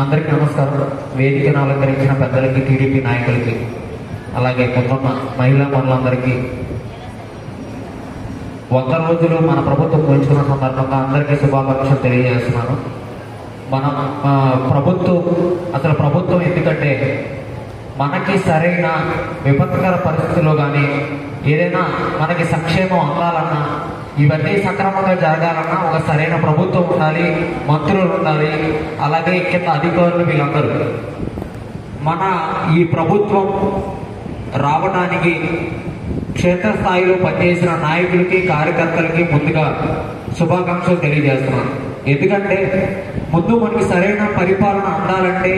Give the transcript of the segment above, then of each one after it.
అందరికీ నమస్కారం. వేదికను అలంకరించిన పెద్దలకి టీడీపీ నాయకులకి అలాగే కొంత మహిళా మనులందరికీ వంద రోజులు మన ప్రభుత్వం పోయించుకున్న సందర్భంగా అందరికీ శుభాకాంక్షలు తెలియజేస్తున్నాను. మన ప్రభుత్వం అసలు ప్రభుత్వం ఎందుకంటే మనకి సరైన విపత్కర పరిస్థితుల్లో కానీ ఏదైనా మనకి సంక్షేమం అందాలన్నా ఇవన్నీ సక్రమంగా జరగాలన్నా ఒక సరైన ప్రభుత్వం ఉండాలి మంత్రులు ఉండాలి అలాగే కింద అధికారులు వీళ్ళందరూ. మన ఈ ప్రభుత్వం రావడానికి క్షేత్రస్థాయిలో పనిచేసిన నాయకులకి కార్యకర్తలకి ముందుగా శుభాకాంక్షలు తెలియజేస్తున్నాను. ఎందుకంటే ముందు మనకి సరైన పరిపాలన అందాలంటే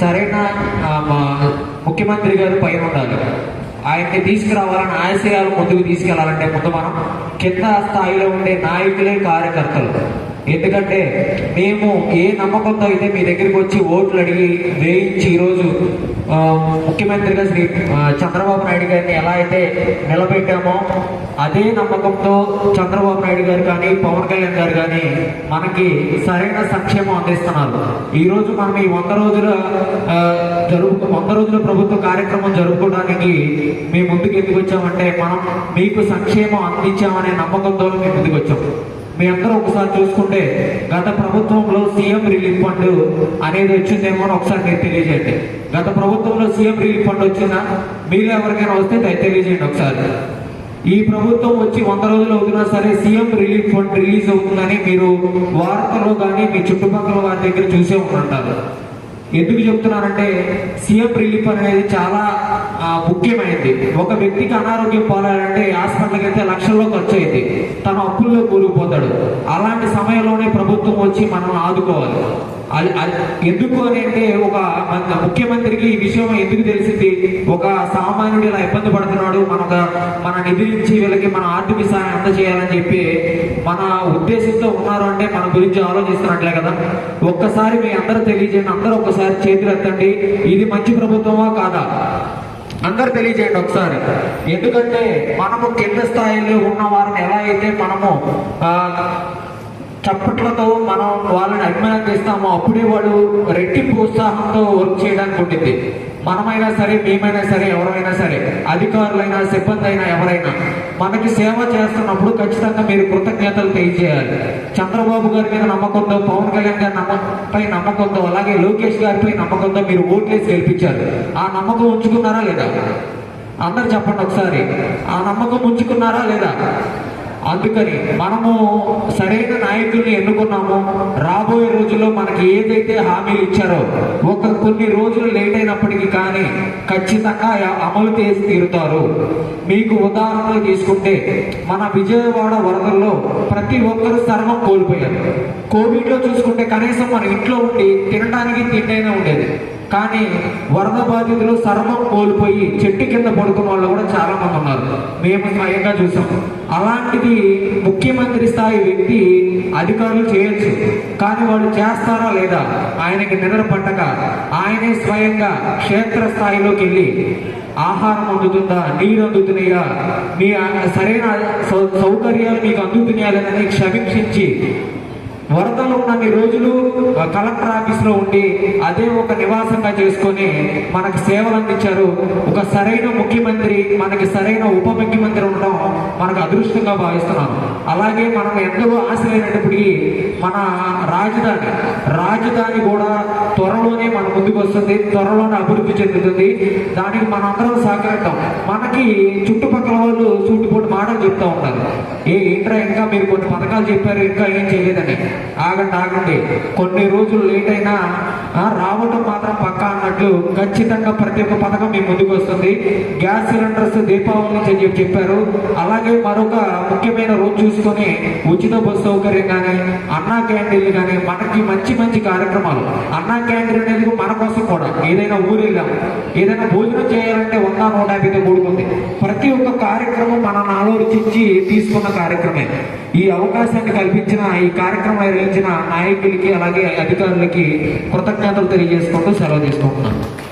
సరైన మా ముఖ్యమంత్రి గారు పైన ఉండాలి. ఆయన్ని తీసుకురావాలని ఆశయాలు ముందుకు తీసుకెళ్ళాలంటే ముందు మనం కింద స్థాయిలో ఉండే నాయకులే కార్యకర్తలు. ఎందుకంటే మేము ఏ నమ్మకంతో అయితే మీ దగ్గరికి వచ్చి ఓట్లు అడిగి వేయించి ఈరోజు ముఖ్యమంత్రిగా శ్రీ చంద్రబాబు నాయుడు గారిని ఎలా అయితే నిలబెట్టామో అదే నమ్మకంతో చంద్రబాబు నాయుడు గారు కానీ పవన్ కళ్యాణ్ గారు కానీ మనకి సరైన సంక్షేమం అందిస్తున్నారు. ఈరోజు మనం ఈ వంద రోజుల జరుపు వంద రోజుల ప్రభుత్వ కార్యక్రమం జరుపుకోవడానికి మేము ముందుకు ఎందుకు వచ్చామంటే మనం మీకు సంక్షేమం అందించామనే నమ్మకంతో మేము ముందుకు వచ్చాం. మీ అందరూ ఒకసారి చూసుకుంటే గత ప్రభుత్వంలో సీఎం రిలీఫ్ ఫండ్ అనేది వచ్చిందేమో అని ఒకసారి మీరు తెలియజేయండి. గత ప్రభుత్వంలో సీఎం రిలీఫ్ ఫండ్ వచ్చిందా? మీరు ఎవరికైనా వస్తే దయ తెలియజేయండి ఒకసారి. ఈ ప్రభుత్వం వచ్చి వంద రోజులు అవుతున్నా సరే సీఎం రిలీఫ్ ఫండ్ రిలీజ్ అవుతుందని మీరు వార్తలో కానీ మీ చుట్టుపక్కల వారి దగ్గర చూసే ఉంటుంటారు ఎందుకు చెప్తున్నానంటే సీఎం రిలీఫ్ అనేది చాలా ముఖ్యమైనది. ఒక వ్యక్తికి అనారోగ్యం పోలాలంటే హాస్పిటల్కి అయితే లక్షల్లో ఖర్చు అయింది తన అప్పుల్లో కూలిపోతాడు. అలాంటి సమయంలోనే ప్రభుత్వం వచ్చి మనం ఆదుకోవాలి. అది అది ఎందుకు అని అంటే ఒక ముఖ్యమంత్రికి ఈ విషయం ఎందుకు తెలిసింది? ఒక సామాన్యుడు ఇలా ఇబ్బంది పడుతున్నాడు. మన మన నిధులు ఇచ్చి వీళ్ళకి మన ఆర్థిక సహాయం అందజేయాలని చెప్పి మన ఉద్దేశంతో ఉన్నారు అంటే మన గురించి ఆలోచిస్తున్నట్లే కదా. ఒక్కసారి మీ అందరూ తెలియజేయండి అందరూ ఒక్కసారి చేతులు ఎత్తండి. ఇది మంచి ప్రభుత్వమా కాదా? అందరు తెలియజేయండి ఒకసారి. ఎందుకంటే మనము కింద స్థాయిలో ఉన్న వారిని ఎలా అయితే మనము చప్పట్లతో మనం వాళ్ళని అభిమానం చేస్తామో అప్పుడే వాళ్ళు రెట్టింపు ఉత్సాహంతో వర్క్ చేయడానికి ఉంటుంది మనమైనా సరే మేమైనా సరే ఎవరైనా సరే అధికారులైనా సిబ్బంది అయినా ఎవరైనా మనకి సేవ చేస్తున్నప్పుడు ఖచ్చితంగా మీరు కృతజ్ఞతలు తెలియజేయాలి. చంద్రబాబు గారి మీద నమ్మకంతో పవన్ కళ్యాణ్ గారి నమ్మకంపై నమ్మకంతో అలాగే లోకేష్ గారిపై నమ్మకంతో మీరు ఓట్లేసి గెలిపించారు ఆ నమ్మకం ఉంచుకున్నారా లేదా? అందరు చెప్పండి ఒకసారి. ఆ నమ్మకం ఉంచుకున్నారా లేదా? అందుకని మనము సరైన నాయకుల్ని ఎన్నుకున్నాము. రాబోయే రోజుల్లో మనకి ఏదైతే హామీలు ఇచ్చారో ఒక కొన్ని రోజులు లేట్ అయినప్పటికీ కానీ ఖచ్చితంగా అమలు చేసి తీరుతారు. మీకు ఉదాహరణలు తీసుకుంటే మన విజయవాడ వరదల్లో ప్రతి ఒక్కరూ సర్వం కోల్పోయారు. కోవిడ్లో చూసుకుంటే కనీసం మన ఇంట్లో ఉండి తినడానికి తిండైనా ఉండేది. కానీ వరద బాధితులు సర్వం కోల్పోయి చెట్టు కింద పడుకున్న వాళ్ళు కూడా చాలా మంది ఉన్నారు. మేము స్వయంగా చూసాం. అలాంటిది ముఖ్యమంత్రి స్థాయి వ్యక్తి అధికారులు చేయొచ్చు. కానీ వాళ్ళు చేస్తారా లేదా ఆయనకి నిద్ర పట్టక ఆయనే స్వయంగా క్షేత్ర స్థాయిలోకి వెళ్ళి ఆహారం అందుతుందా నీరు అందుతున్నాయా మీ సరైన సౌ- సౌకర్యాలు మీకు అందుతున్నాయా లేదని క్షమించి వరదలు ఉన్నన్ని రోజులు కలెక్టర్ ఆఫీస్లో ఉండి అదే ఒక నివాసంగా చేసుకొని మనకు సేవలు అందించారు. ఒక సరైన ముఖ్యమంత్రి మనకి సరైన ఉప ముఖ్యమంత్రి ఉండడం మనకు అదృష్టంగా భావిస్తున్నాం అలాగే మనం ఎంతో ఆశ్రయినప్పటికీ మన రాజధాని రాజధాని కూడా త్వరలోనే మన ముందుకు వస్తుంది త్వరలోనే అభివృద్ధి చెందుతుంది. దానికి మనం అందరం సహకరిద్దాం మనకి చుట్టుపక్కల వాళ్ళు సూటిపోటు మాటలు చెప్తా ఉంటారు ఏ ఏంట్రా ఇంకా మీరు కొన్ని పథకాలు చెప్పారు ఇంకా ఏం చేయలేదని? ఆగండి ఆగండి. కొన్ని రోజులు లేట్ అయినా రావటం మాత్రం పక్కా అన్నట్లు ఖచ్చితంగా ప్రతి ఒక్క పథకం మీ ముందుకు వస్తుంది. గ్యాస్ సిలిండర్స్ దీపావళి నుంచి చెప్పారు. అలాగే మరొక ముఖ్యమైన రోజు చూసి చూసుకొని ఉచిత బస్సు సౌకర్యం కానీ అన్నా క్యాంటీన్లు కానీ మనకి మంచి మంచి కార్యక్రమాలు. అన్నా క్యాంటీన్ అనేది మన కోసం కూడా. ఏదైనా ఊరు వెళ్ళాం. ఏదైనా భోజనం చేయాలంటే వంద నూట యాభైతో కూడుకుంది. ప్రతి ఒక్క కార్యక్రమం మనల్ని ఆలోచించి తీసుకున్న కార్యక్రమే. ఈ అవకాశాన్ని కల్పించిన ఈ కార్యక్రమం నిర్వహించిన నాయకులకి అలాగే అధికారులకి కృతజ్ఞతలు తెలియజేసుకుంటూ సెలవు తీసుకుంటున్నాను.